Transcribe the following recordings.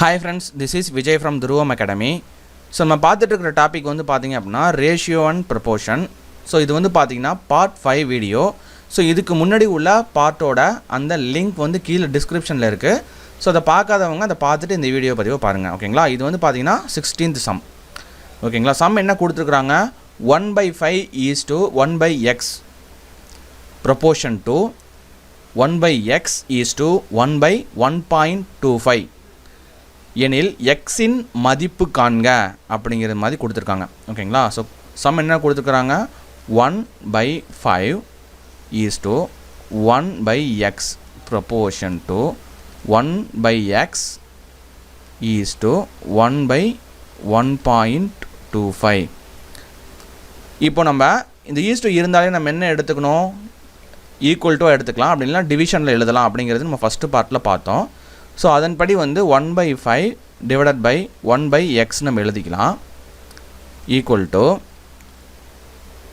Hi friends this is Vijay from Dhruvam academy so நம்ம பார்த்துட்டு இருக்கிற டாபிக் வந்து பார்த்தீங்க அப்படின்னா ரேஷியோ அண்ட் ப்ரப்போர்ஷன் ஸோ இது வந்து பார்த்தீங்கன்னா பார்ட் ஃபைவ் வீடியோ ஸோ இதுக்கு முன்னாடி உள்ள பார்ட்டோட அந்த லிங்க் வந்து கீழே டிஸ்கிரிப்ஷனில் இருக்குது ஸோ அதை பார்க்காதவங்க அதை பார்த்துட்டு இந்த வீடியோ பதிவை பாருங்கள் ஓகேங்களா இது வந்து பார்த்தீங்கன்னா சிக்ஸ்டீன்த் சம் ஓகேங்களா சம் என்ன கொடுத்துருக்குறாங்க? One by five is to one by x proportion to one by x is to one by one point two five எனில் எக்ஸின் மதிப்பு காண்க அப்படிங்கிற மாதிரி கொடுத்துருக்காங்க. ஓகேங்களா? ஸோ சம் என்ன கொடுத்துருக்குறாங்க? One by five is to one by x proportion to one by x is to one by one point two five இப்போ நம்ம இந்த ஈஸ்டு இருந்தாலே நம்ம என்ன எடுத்துக்கணும்? ஈக்குவல் டு எடுத்துக்கலாம். அப்படி இல்லைனா டிவிஷனில் எழுதலாம் அப்படிங்கிறது நம்ம ஃபஸ்ட்டு பார்ட்டில் பார்த்தோம். ஸோ அதன்படி வந்து one by five divided by one by x நம்ம எழுதிக்கலாம். ஈக்குவல் டு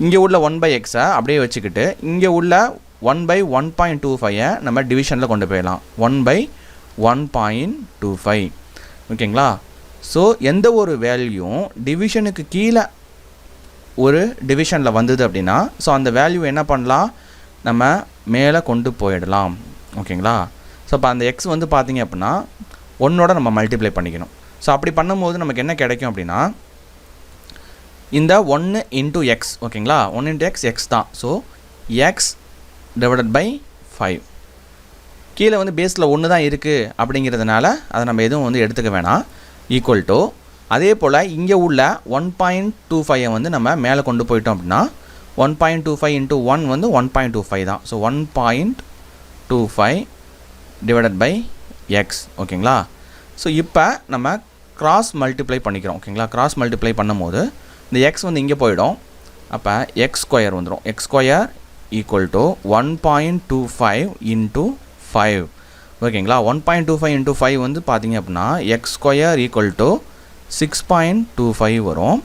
இங்கே உள்ள ஒன் பை எக்ஸை அப்படியே வச்சுக்கிட்டு இங்கே உள்ள one by one point two ஃபைவை நம்ம டிவிஷனில் கொண்டு போயிடலாம். One by one point two five ஓகேங்களா? ஸோ எந்த ஒரு வேல்யூவும் டிவிஷனுக்கு கீழே ஒரு டிவிஷனில் வந்தது அப்படின்னா ஸோ அந்த வேல்யூ என்ன பண்ணலாம்? நம்ம மேலே கொண்டு போயிடலாம். ஓகேங்களா? ஸோ அப்போ அந்த எக்ஸ் வந்து பார்த்தீங்க அப்படின்னா ஒன்னோட நம்ம மல்டிப்ளை பண்ணிக்கணும். ஸோ அப்படி பண்ணும்போது நமக்கு என்ன கிடைக்கும் அப்படின்னா இந்த ஒன்று இன்ட்டு எக்ஸ் ஓகேங்களா ஒன் இன்ட்டு எக்ஸ் எக்ஸ் தான். So x divided by five கீழே வந்து பேஸில் ஒன்று தான் இருக்குது அப்படிங்கிறதுனால அதை நம்ம எதுவும் வந்து எடுத்துக்க வேணாம். ஈக்குவல் டு அதே போல் இங்கே உள்ள ஒன் பாயிண்ட் டூ ஃபைவை வந்து நம்ம மேலே கொண்டு போயிட்டோம் அப்படின்னா one point two five into one வந்து ஒன் பாயிண்ட் டூ ஃபைவ் தான். So one point two five divided by x ஓகேங்களா? ஸோ இப்போ நம்ம க்ராஸ் மல்டிப்ளை பண்ணிக்கிறோம் ஓகேங்களா? க்ராஸ் மல்டிப்ளை பண்ணும்போது இந்த எக்ஸ் வந்து இங்கே போயிடும். அப்போ எக்ஸ் ஸ்கொயர் வந்துடும் x square equal to one point two five into five ஓகேங்களா? One point two five into five வந்து பார்த்தீங்க அப்படின்னா x square equal to six point two five வரும்.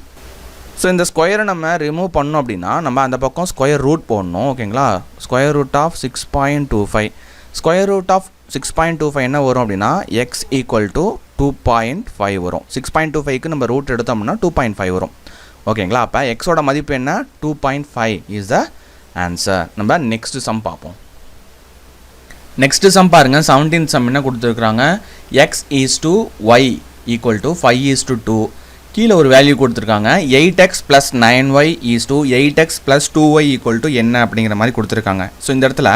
ஸோ இந்த ஸ்கொயரை நம்ம ரிமூவ் பண்ணோம் அப்படின்னா நம்ம அந்த பக்கம் ஸ்கொயர் ரூட் போடணும் ஓகேங்களா? Square root of six point two five square root of six point two five என்ன வரும் அப்படின்னா x equal to two point five வரும். சிக்ஸ் பாயிண்ட் டூ ஃபைவ்க்கு நம்ம ரூட் எடுத்தோம்னா டூ பாயிண்ட் ஃபைவ் வரும். ஓகேங்களா? அப்போ எக்ஸோட மதிப்பு என்ன? Two point five is the answer நம்ம நெக்ஸ்ட் சம் பார்ப்போம். நெக்ஸ்ட் சம் பாருங்கள் செவன்டீன் சம் என்ன கொடுத்துருக்குறாங்க? X is to y equal to five is to two கீழே ஒரு வேல்யூ கொடுத்துருக்காங்க. Eight x plus nine y is to eight x plus two y equal to என்ன அப்படிங்கிற மாதிரி கொடுத்துருக்காங்க. ஸோ இந்த இடத்துல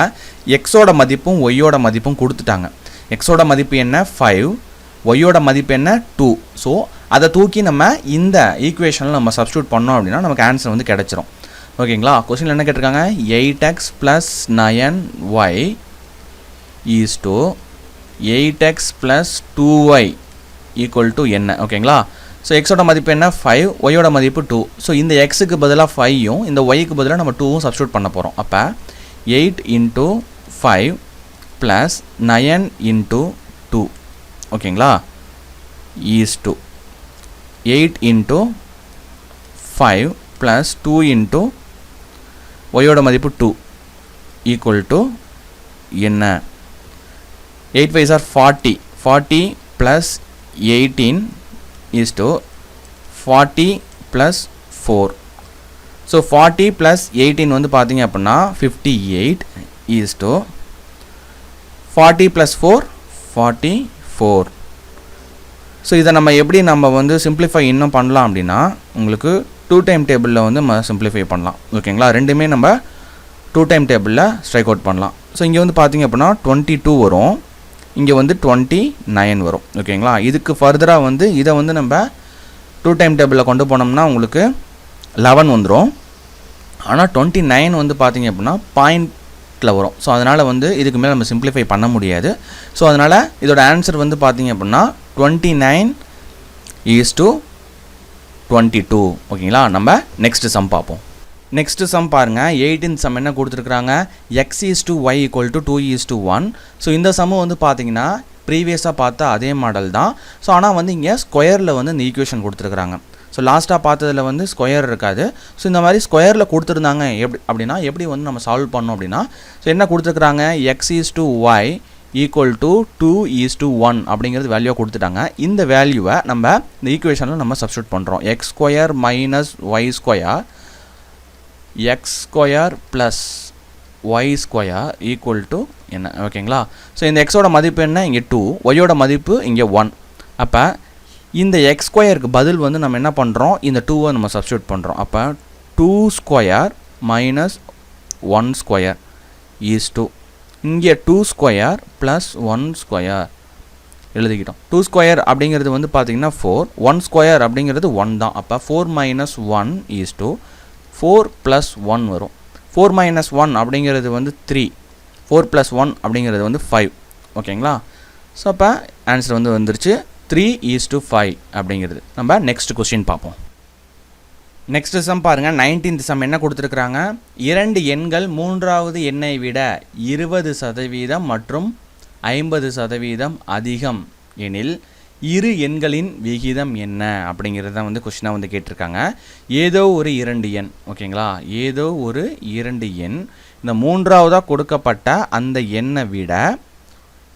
எக்ஸோட மதிப்பும் ஒய்யோட மதிப்பும் கொடுத்துட்டாங்க. எக்ஸோட மதிப்பு என்ன? ஃபைவ் ஒய்யோட மதிப்பு என்ன? டூ ஸோ அதை தூக்கி நம்ம இந்த ஈக்குவேஷனில் நம்ம சப்ஸ்டியூட் பண்ணோம் அப்படின்னா நமக்கு ஆன்சர் வந்து கிடச்சிரும். ஓகேங்களா கொஸ்டினில் என்ன கேட்டிருக்காங்க? Eight x plus nine y is to eight x plus two y equal to என்ன? ஓகேங்களா ஸோ எக்ஸோட மதிப்பு என்ன? ஃபைவ் ஒய்யோட மதிப்பு டூ ஸோ இந்த எக்ஸுக்கு பதிலாக ஃபைவும் இந்த ஒய்க்கு பதிலாக நம்ம டூவும் சப்ஸ்டியூட் பண்ண போகிறோம் அப்போ eight into five plus nine into two ஓகேங்களா? Is to eight into five plus two into ஒய்யோட மதிப்பு டூ ஈக்குவல் டு என்ன? Eight five are forty forty plus eighteen is to 40 plus 4 so forty plus eighteen வந்து பார்த்தீங்க அப்படின்னா fifty eight is to forty plus four forty four so இதை நம்ம எப்படி நம்ம வந்து சிம்பிளிஃபை இன்னும் பண்ணலாம் அப்படின்னா உங்களுக்கு டூ டைம் டேபிளில் வந்து நம்ம சிம்பிளிஃபை பண்ணலாம் ஓகேங்களா ரெண்டுமே நம்ம டூ டைம் டேபிளில் ஸ்ட்ரைக் அவுட் பண்ணலாம் ஸோ இங்கே வந்து பார்த்திங்க அப்படின்னா டுவெண்ட்டி டூ வரும். இங்கே வந்து டுவெண்ட்டி நைன் வரும். ஓகேங்களா? இதுக்கு ஃபர்தராக வந்து இதை வந்து நம்ம டூ டைம் டேபிளில் கொண்டு போனோம்னா உங்களுக்கு லெவன் வந்துடும் ஆனால் டுவெண்ட்டி நைன் வந்து பார்த்தீங்க அப்படின்னா பாயிண்டில் வரும். ஸோ அதனால் வந்து இதுக்கு மேலே நம்ம சிம்ப்ளிஃபை பண்ண முடியாது. ஸோ அதனால் இதோட ஆன்சர் வந்து பார்த்தீங்க அப்படின்னா twenty nine is to twenty two ஓகேங்களா? நம்ம நெக்ஸ்ட்டு சம் பார்ப்போம். நெக்ஸ்ட்டு சம் பாருங்கள் எயிட்டீன் சம் என்ன கொடுத்துருக்குறாங்க? X is to y equal to two is to one so இந்த சம்மு வந்து பார்த்தீங்கன்னா ப்ரீவியஸாக பார்த்தா அதே மாடல் தான். ஸோ ஆனால் வந்து இங்கே ஸ்கொயரில் வந்து இந்த ஈக்குவேஷன் கொடுத்துருக்குறாங்க. ஸோ லாஸ்ட்டாக பார்த்ததில் வந்து ஸ்கொயர் இருக்காது. ஸோ இந்த மாதிரி ஸ்கொயரில் கொடுத்துருந்தாங்க. எப்படி அப்படின்னா எப்படி வந்து நம்ம சால்வ் பண்ணோம் அப்படின்னா ஸோ என்ன கொடுத்துருக்குறாங்க? X is to y equal to two is to one அப்படிங்கிறது வேல்யூவை கொடுத்துட்டாங்க. இந்த வேல்யூவை நம்ம இந்த ஈக்குவேஷனில் நம்ம சப்ஸ்டியூட் பண்ணுறோம் x square minus y square x square plus y square equal to என்ன? ஓகேங்களா ஸோ இந்த எக்ஸோட மதிப்பு என்ன? இங்கே டூ ஒய்யோட மதிப்பு இங்கே ஒன் அப்போ இந்த எக்ஸ் ஸ்கொயருக்கு பதில் வந்து நம்ம என்ன பண்ணுறோம் இந்த டூவை நம்ம சப்ஸ்டியூட் பண்ணுறோம் அப்போ two square minus one square is to இங்கே two square plus one square எழுதிக்கிட்டோம். Two square அப்படிங்கிறது வந்து பார்த்தீங்கன்னா ஃபோர் ஒன் ஸ்கொயர் அப்படிங்கிறது ஒன் தான். அப்போ four minus one is to four plus one வரும். ஃபோர் மைனஸ் ஒன் அப்படிங்கிறது வந்து த்ரீ ஃபோர் ப்ளஸ் ஒன் அப்படிங்கிறது வந்து ஃபைவ் ஓகேங்களா ஸோ அப்போ ஆன்சர் வந்து வந்துருச்சு. த்ரீ ஈஸ் டு ஃபைவ் அப்படிங்கிறது. நம்ம நெக்ஸ்ட் கொஸ்டின் பார்ப்போம். நெக்ஸ்ட் சம் பாருங்கள் நைன்டீன்த் சம் என்ன கொடுத்துருக்குறாங்க? இரண்டு எண்கள் மூன்றாவது எண்ணை விட இருபது சதவீதம் மற்றும் ஐம்பது சதவீதம் அதிகம். எனில் இரு எண்களின் விகிதம் என்ன? அப்படிங்கிறத வந்து கொஷினாக வந்து கேட்டிருக்காங்க. ஏதோ ஒரு இரண்டு எண் ஓகேங்களா? ஏதோ ஒரு இரண்டு எண். இந்த மூன்றாவதாக கொடுக்கப்பட்ட அந்த எண்ணை விட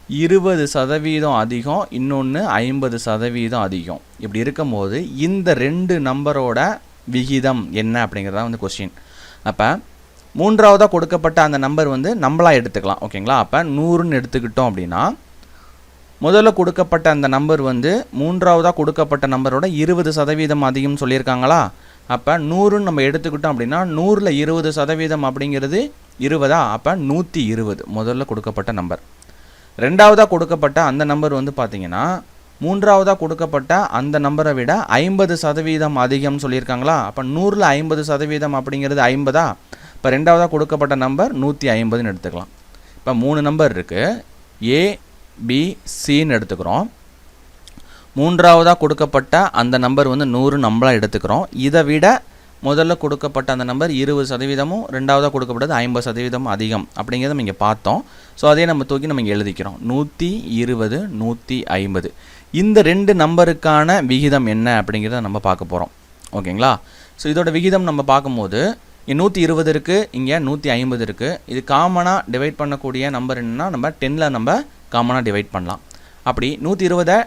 இருபது சதவீதம் அதிகம் இன்னொன்று ஐம்பது சதவீதம் அதிகம். இப்படி இருக்கும்போது இந்த ரெண்டு நம்பரோட விகிதம் என்ன அப்படிங்கிறதா வந்து கொஸ்டின் அப்போ மூன்றாவதாக கொடுக்கப்பட்ட அந்த நம்பர் வந்து நம்மளாக எடுத்துக்கலாம் ஓகேங்களா? அப்போ நூறுன்னு எடுத்துக்கிட்டோம் அப்படின்னா முதல்ல கொடுக்கப்பட்ட அந்த நம்பர் வந்து மூன்றாவதாக கொடுக்கப்பட்ட நம்பரோட இருபது சதவீதம் அதிகம் சொல்லியிருக்காங்களா? அப்போ நூறுன்னு நம்ம எடுத்துக்கிட்டோம் அப்படின்னா நூறில் இருபது சதவீதம் அப்படிங்கிறது இருபதா? அப்போ நூற்றி இருபது முதல்ல கொடுக்கப்பட்ட நம்பர் ரெண்டாவதாக கொடுக்கப்பட்ட அந்த நம்பர் வந்து பார்த்தீங்கன்னா மூன்றாவதாக கொடுக்கப்பட்ட அந்த நம்பரை விட ஐம்பது சதவீதம் அதிகம் சொல்லியிருக்காங்களா? அப்போ நூறில் ஐம்பது சதவீதம் அப்படிங்கிறது ஐம்பதா? இப்போ ரெண்டாவதாக கொடுக்கப்பட்ட நம்பர் நூற்றி ஐம்பதுன்னு எடுத்துக்கலாம். இப்போ மூணு நம்பர் இருக்குது ஏ பி சின்னு எடுத்துக்கிறோம். மூன்றாவதாக கொடுக்கப்பட்ட அந்த நம்பர் வந்து நூறு நம்மளாக எடுத்துக்கிறோம். இதை விட முதல்ல கொடுக்கப்பட்ட அந்த நம்பர் இருபது சதவீதமும் ரெண்டாவதாக கொடுக்கப்பட்டது ஐம்பது சதவீதமும் அதிகம் அப்படிங்கிறத நம்ம இங்கே பார்த்தோம். ஸோ அதே நம்ம தூக்கி நம்ம இங்கே எழுதிக்கிறோம். நூற்றி இருபது நூற்றி ஐம்பது. இந்த ரெண்டு நம்பருக்கான விகிதம் என்ன அப்படிங்கிறத நம்ம பார்க்க போகிறோம் ஓகேங்களா? ஸோ இதோட விகிதம் நம்ம பார்க்கும்போது இங்கே நூற்றி இருபது இருக்குது இங்கே நூற்றி ஐம்பது இருக்குது இது காமனாக டிவைட் பண்ணக்கூடிய நம்பர் என்னன்னா நம்ம டென்னில் நம்ம காமனாக டிவைட் பண்ணலாம். அப்படி நூற்றி இருபதை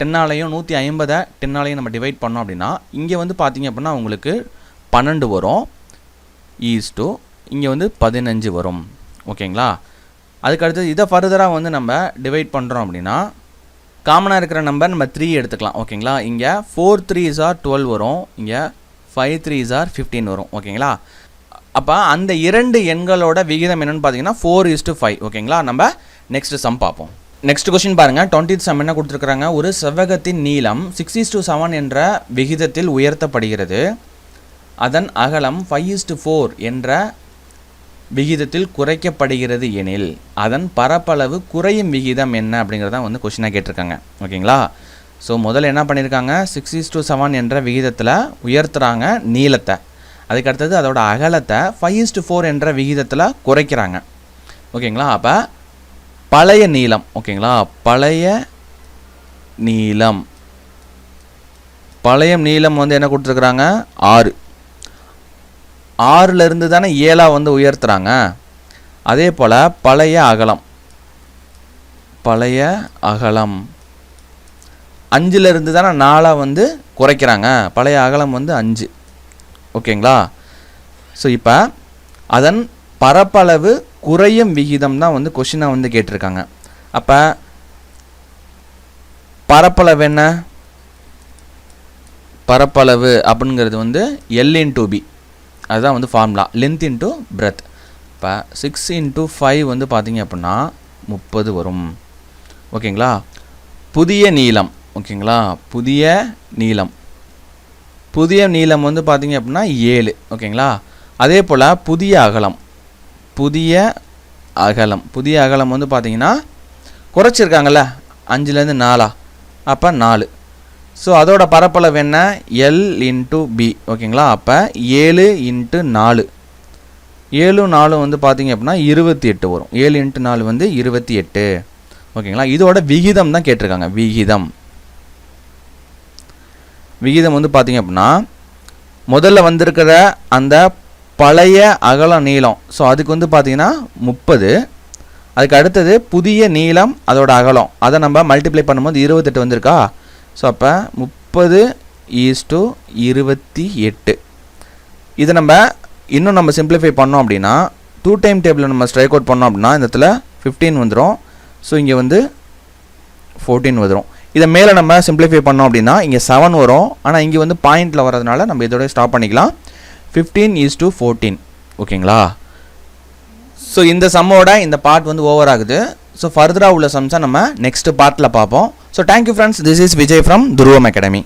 டென்னாலையும் நூற்றி ஐம்பதை டென்னாலையும் நம்ம டிவைட் பண்ணோம் அப்படின்னா இங்கே வந்து பார்த்திங்க அப்படின்னா உங்களுக்கு பன்னெண்டு வரும். ஈஸ் டூ இங்கே வந்து பதினஞ்சு வரும். ஓகேங்களா? அதுக்கு அடுத்தது இதை ஃபர்தராக வந்து நம்ம டிவைட் பண்ணுறோம் அப்படின்னா காமனாக இருக்கிற நம்பர் நம்ம த்ரீ எடுத்துக்கலாம். ஓகேங்களா? இங்கே ஃபோர் த்ரீ ஆர் டுவெல் வரும். இங்கே ஃபைவ் த்ரீ ஆர் ஃபிஃப்டீன் வரும். ஓகேங்களா? அப்போ அந்த இரண்டு எண்களோட விகிதம் என்னென்னு பார்த்தீங்கன்னா ஃபோர் இஸ் டு ஃபைவ் ஓகேங்களா? நம்ம நெக்ஸ்ட் சம் பார்ப்போம். நெக்ஸ்ட் கொஸ்டின் பாருங்கள் டுவெண்ட்டி சம் என்ன கொடுத்துருக்குறாங்க? ஒரு செவ்வகத்தின் நீளம் சிக்ஸ் இஸ் டு செவன் என்ற விகிதத்தில் உயர்த்தப்படுகிறது. அதன் அகலம் ஃபைவ் இஸ் டு ஃபோர் என்ற விகிதத்தில் குறைக்கப்படுகிறது எனில் அதன் பரப்பளவு குறையும் விகிதம் என்ன அப்படிங்கிறத வந்து கொஷினாக கேட்டிருக்காங்க. ஓகேங்களா? ஸோ முதல்ல என்ன பண்ணியிருக்காங்க சிக்ஸ் இஸ் டு செவன் என்ற விகிதத்தில் உயர்த்துறாங்க நீளத்தை. அதுக்கு அடுத்தது அதோட அகலத்தை ஃபைவ் இஸ் டு ஃபோர் என்ற விகிதத்தில் குறைக்கிறாங்க. ஓகேங்களா? அப்போ பழைய நீளம் ஓகேங்களா? பழைய நீளம். பழைய நீளம் வந்து என்ன கொடுத்துருக்குறாங்க? ஆறு. ஆறுல இருந்து தானே ஏழா வந்து உயர்த்துறாங்க. அதே போல் பழைய அகலம். பழைய அகலம். அஞ்சுலேருந்து தானே நாலாக வந்து குறைக்கிறாங்க. பழைய அகலம் வந்து அஞ்சு. ஓகேங்களா? ஸோ இப்போ அதன் பரப்பளவு குறையும் விகிதம் தான் வந்து கொஷினாக வந்து கேட்டிருக்காங்க. அப்போ பரப்பளவு என்ன? பரப்பளவு அப்படிங்கிறது வந்து எல் இன்டூ பி அதுதான் வந்து ஃபார்முலா லென்த் இன்டூ பிரெத் இப்போ சிக்ஸ் இன்டூ ஃபைவ் வந்து பார்த்தீங்க அப்படின்னா முப்பது வரும். ஓகேங்களா? புதிய நீளம். ஓகேங்களா? புதிய நீளம். புதிய நீளம் வந்து பார்த்தீங்க அப்படின்னா ஏழு. ஓகேங்களா? அதே போல் புதிய அகலம். புதிய அகலம். புதிய அகலம் வந்து பார்த்தீங்கன்னா குறைச்சிருக்காங்கல்ல? அஞ்சுலேருந்து நாலா. அப்போ நாலு. ஸோ அதோட பரப்பளவு என்ன? எல் இன்ட்டு பி ஓகேங்களா? அப்போ ஏழு இன்ட்டு நாலு. ஏழு நாலு வந்து பார்த்தீங்க அப்படின்னா இருபத்தி எட்டு வரும். ஏழு இன்ட்டு நாலு வந்து இருபத்தி எட்டு. ஓகேங்களா? இதோட விகிதம் தான் கேட்டிருக்காங்க. விகிதம். விகிதம் வந்து பார்த்தீங்க அப்படின்னா முதல்ல வந்திருக்கிற அந்த பழைய அகலம் நீளம். ஸோ அதுக்கு வந்து பார்த்தீங்கன்னா முப்பது. அதுக்கு அடுத்தது புதிய நீளம் அதோட அகலம். அதை நம்ம மல்டிப்ளை பண்ணும்போது இருபத்தெட்டு வந்திருக்கா? ஸோ அப்போ முப்பது ஈஸ் டு இருபத்தி எட்டு. இதை நம்ம இன்னும் நம்ம சிம்பிளிஃபை பண்ணோம் அப்படின்னா டூ டைம் டேபிளில் நம்ம ஸ்ட்ரைக் அவுட் பண்ணோம் அப்படின்னா இந்த இடத்துல ஃபிஃப்டீன் வந்துடும் ஸோ இங்கே வந்து ஃபோர்டீன் வந்துடும் இதை மேலே நம்ம சிம்பிளிஃபை பண்ணோம் அப்படின்னா இங்கே செவன் வரும். ஆனால் இங்கே வந்து பாயிண்டில் வரதுனால நம்ம இதோட ஸ்டாப் பண்ணிக்கலாம். ஃபிஃப்டீன் இஸ் டு ஃபோர்டீன் ஓகேங்களா? ஸோ இந்த சம்மோட இந்த பார்ட் வந்து ஓவர் ஆகுது. ஸோ ஃபர்தராக உள்ள சம்ஸை நம்ம நெக்ஸ்ட் பார்ட்டில் பார்ப்போம். So thank you friends this is Vijay from Dhruvam academy